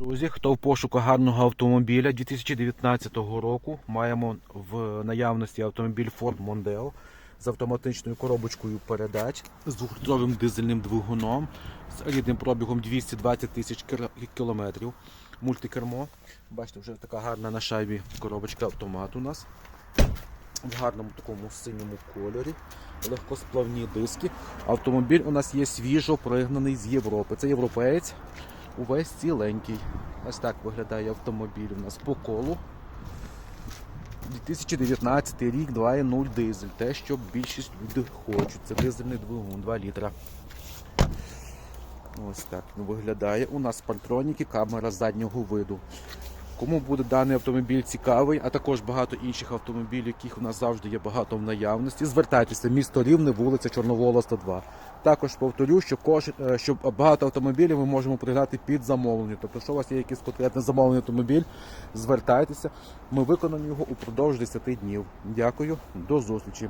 Друзі, хто в пошуку гарного автомобіля 2019 року, маємо в наявності автомобіль Ford Mondeo з автоматичною коробочкою передач, з двохлітровим дизельним двигуном, з рідним пробігом 220 тисяч кілометрів. Мультикермо. Бачите, вже така гарна на шайбі коробочка автомат у нас. В гарному такому синьому кольорі. Легкосплавні диски. Автомобіль у нас є свіжо пригнаний з Європи. Це європеєць увесь ціленький. Ось так виглядає автомобіль у нас по колу. 2019 рік 2.0 дизель. Те, що більшість людей хочуть. Це дизельний двигун 2 літра. Ось так виглядає. У нас пальтроніки, камера заднього виду. Кому буде даний автомобіль цікавий, а також багато інших автомобілів, яких у нас завжди є багато в наявності, звертайтеся, місто Рівне, вулиця Чорновола 102. Також повторю, що кожен, е, що багато автомобілів ми можемо пригнати під замовлення. Тобто, якщо у вас є якийсь конкретний замовлений автомобіль, звертайтеся. Ми виконаємо його упродовж 10 днів. Дякую, до зустрічі.